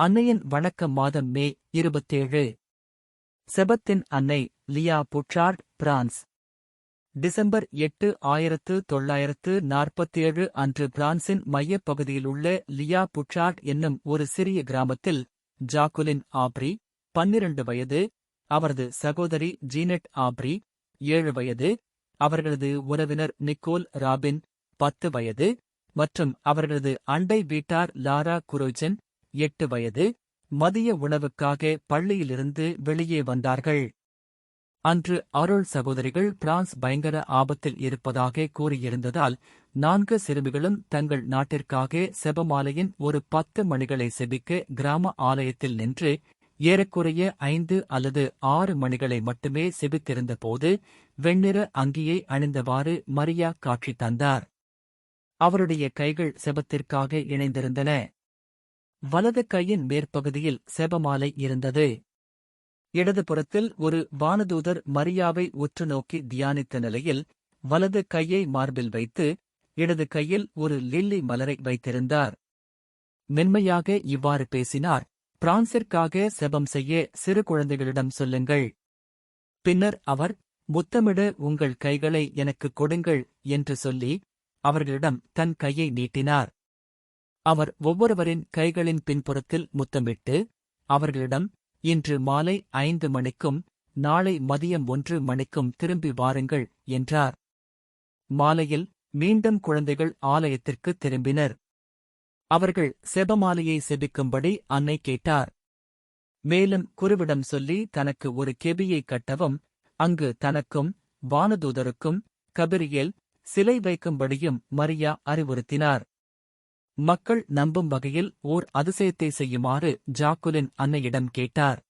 அன்னையின் வணக்க மாதம் மே இருபத்தேழு. செபத்தின் அன்னை லியா புட்சார்ட் பிரான்ஸ். டிசம்பர் எட்டு ஆயிரத்து தொள்ளாயிரத்து நாற்பத்தேழு அன்று பிரான்சின் மையப்பகுதியிலுள்ள லியா புட்சார்ட் என்னும் ஒரு சிறிய கிராமத்தில் ஜாக்குலின் ஆப்ரி பன்னிரண்டு வயது அவரது சகோதரி ஜீனட் ஆப்ரி ஏழு வயது அவர்களது உறவினர் நிக்கோல் ராபின் பத்து வயது மற்றும் அவர்களது அண்டை வீட்டார் லாரா குரோஜன் எட்டு வயது மதிய உணவுக்காக பள்ளியிலிருந்து வெளியே வந்தார்கள். அன்று அருள் சகோதரிகள் பிரான்ஸ் பயங்கர ஆபத்தில் இருப்பதாக கூறியிருந்ததால் நான்கு சிறுமிகளும் தங்கள் நாட்டிற்காக செபமாலையின் ஒரு பத்து மணிகளை செபிக்க கிராம ஆலயத்தில் நின்று ஏறக்குறைய ஐந்து அல்லது ஆறு மணிகளை மட்டுமே செபித்திருந்தபோது வெண்ணிற அங்கியை அணிந்தவாறு மரியா காட்சி தந்தார். அவருடைய கைகள் செபத்திற்காக இணைந்திருந்தன. வலது கையின் மேற்பகுதியில் செபமாலை இருந்தது. இடதுபுறத்தில் ஒரு வானதூதர் மரியாவை உற்று நோக்கி தியானித்த நிலையில் வலது கையை மார்பில் வைத்து இடது கையில் ஒரு லில்லி மலரை வைத்திருந்தார். மென்மையாக இவ்வாறு பேசினார் பிரான்சிற்காக செபம் செய்ய சிறு குழந்தைகளிடம் சொல்லுங்கள். பின்னர் அவர் முத்தமிட உங்கள் கைகளை எனக்கு கொடுங்கள் என்று சொல்லி அவர்களிடம் தன் கையை நீட்டினார். அவர் ஒவ்வொருவரின் கைகளின் பின்புறத்தில் முத்தமிட்டு அவர்களிடம் இன்று மாலை ஐந்து மணிக்கும் நாளை மதியம் ஒன்று மணிக்கும் திரும்பி வாருங்கள் என்றார். மாலையில் மீண்டும் குழந்தைகள் ஆலயத்திற்கு திரும்பினர். அவர்கள் செபமாலையை செபிக்கும்படி அன்னை கேட்டார். மேலும் குருவிடம் சொல்லி தனக்கு ஒரு கெபியை கட்டவும் அங்கு தனக்கும் வானதூதருக்கும் கபிரியேல் சிலை வைக்கும்படியும் மரியா அறிவுறுத்தினார். மக்கள் நம்பும் வகையில் ஓர் அதிசயத்தை செய்யுமாறு ஜாக்குலின் அன்னையிடம் கேட்டார்.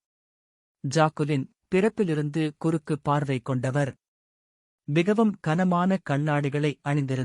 ஜாக்குலின் பிறப்பிலிருந்து குறுக்கு பார்வை கொண்டவர். மிகவும் கனமான கண்ணாடிகளை அணிந்திருந்தார்